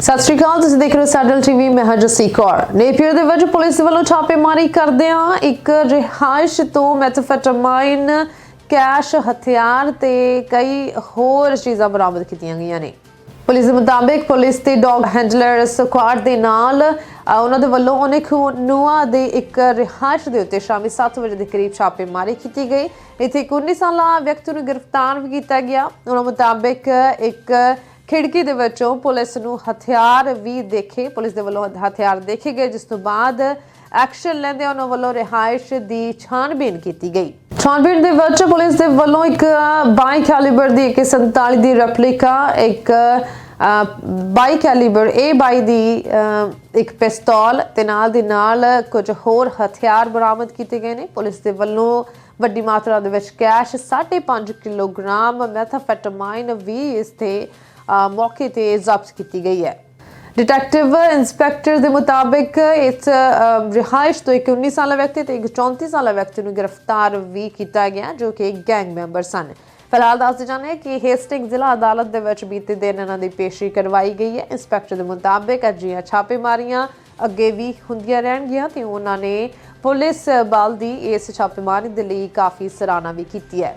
ਸਤਿ ਸ਼੍ਰੀ ਅਕਾਲ, ਤੁਸੀਂ ਦੇਖ ਰਹੇ ਹੋ ਸੈਡਲ ਟੀਵੀ, ਮੈਂ ਹਾਂ ਕੌਰ। ਨੇਪੀਅਰ ਦੇ ਵਿੱਚ ਪੁਲਿਸ ਵੱਲੋਂ ਛਾਪੇਮਾਰੀ ਕਰਦਿਆਂ ਇੱਕ ਰਿਹਾਇਸ਼ ਤੋਂ ਮੈਥਾਫੈਟਾਮਾਈਨ, ਕੈਸ਼ ਹਥਿਆਰ ਤੇ ਕਈ ਹੋਰ ਚੀਜ਼ਾਂ ਬਰਾਮਦ ਕੀਤੀਆਂ ਗਈਆਂ ਨੇ। ਪੁਲਿਸ ਦੇ ਮੁਤਾਬਿਕ ਪੁਲਿਸ ਤੇ ਡੌਗ ਹੈਂਡਲਰ ਸਕੁਆਡ ਦੇ ਨਾਲ ਉਹਨਾਂ ਦੇ ਵੱਲੋਂ ਉਹਨੇ ਨੂਆ ਦੇ ਇੱਕ ਰਿਹਾਇਸ਼ ਦੇ ਉੱਤੇ ਸ਼ਾਮੀ 7 ਵਜੇ ਦੇ ਕਰੀਬ ਛਾਪੇਮਾਰੀ ਕੀਤੀ ਗਈ। ਇੱਥੇ ਇੱਕ 19 ਸਾਲਾ ਵਿਅਕਤੀ ਨੂੰ ਗ੍ਰਿਫਤਾਰ ਵੀ ਕੀਤਾ ਗਿਆ। ਉਹਨਾਂ ਮੁਤਾਬਿਕ ਇੱਕ ਖਿੜਕੀ ਦੇ ਵਿੱਚੋਂ ਪੁਲਿਸ ਨੂੰ ਹਥਿਆਰ ਵੀ ਦੇਖੇ। ਪੁਲਿਸ ਦੇ ਵੱਲੋਂ ਹਥਿਆਰ ਦੇਖੇ ਗਏ, ਜਿਸ ਤੋਂ ਬਾਅਦ ਐਕਸ਼ਨ ਲੈਂਦੇ ਉਹਨਾਂ ਵੱਲੋਂ ਰਿਹਾਇਸ਼ ਦੀ ਛਾਣਬੀਨ ਕੀਤੀ ਗਈ। ਛਾਣਬੀਨ ਦੇ ਵਿੱਚ ਪੁਲਿਸ ਦੇ ਵੱਲੋਂ ਇੱਕ 22 ਕੈਲੀਬਰ ਦੀ ਇੱਕ 47 ਦੀ ਰੈਪਲਿਕਾ, ਇੱਕ 22 ਕੈਲੀਬਰ A22 ਦੀ ਇੱਕ ਪਿਸਤੌਲ ਤੇ ਨਾਲ ਦੀ ਨਾਲ ਕੁਝ ਹੋਰ ਹਥਿਆਰ ਬਰਾਮਦ ਕੀਤੇ ਗਏ ਨੇ। ਪੁਲਿਸ ਦੇ ਵੱਲੋਂ ਵੱਡੀ ਮਾਤਰਾ ਦੇ ਵਿੱਚ ਕੈਸ਼ 5.5 ਕਿਲੋਗ੍ਰਾਮ ਮੈਥਾਫੈਟਾਮਾਈਨ ਵੀ ਇਸ ਤੇ ਮੌਕੇ ਤੇ ਜ਼ਬਤ ਕੀਤੀ ਗਈ ਹੈ। ਡਿਟੈਕਟਿਵ ਇੰਸਪੈਕਟਰ ਦੇ ਮੁਤਾਬਿਕ ਇਸ ਰਿਹਾਇਸ਼ ਤੋਂ ਇੱਕ 19 ਸਾਲਾ ਵਿਅਕਤੀ ਤੇ ਇੱਕ 34 ਸਾਲਾ ਵਿਅਕਤੀ ਨੂੰ ਗ੍ਰਿਫਤਾਰ ਵੀ ਕੀਤਾ ਗਿਆ, ਜੋ ਕਿ ਗੈਂਗ ਮੈਂਬਰ ਸਨ। ਫਿਲਹਾਲ ਦੱਸਦੇ ਜਾਣੇ ਕਿ ਹੇਸਟਿੰਗ ਜ਼ਿਲ੍ਹਾ ਅਦਾਲਤ ਦੇ ਵਿੱਚ ਬੀਤੇ ਦਿਨ ਇਹਨਾਂ ਦੀ ਪੇਸ਼ੀ ਕਰਵਾਈ ਗਈ ਹੈ। ਇੰਸਪੈਕਟਰ ਦੇ ਮੁਤਾਬਿਕ ਅਜਿਹੀਆਂ ਛਾਪੇਮਾਰੀਆਂ ਅੱਗੇ ਵੀ ਹੁੰਦੀਆਂ ਰਹਿਣਗੀਆਂ ਤੇ ਉਹਨਾਂ ਨੇ ਪੁਲਿਸ ਬਲ ਦੀ ਇਸ ਛਾਪੇਮਾਰੀ ਦੇ ਲਈ ਕਾਫੀ ਸਰਾਹਨਾ ਵੀ ਕੀਤੀ ਹੈ।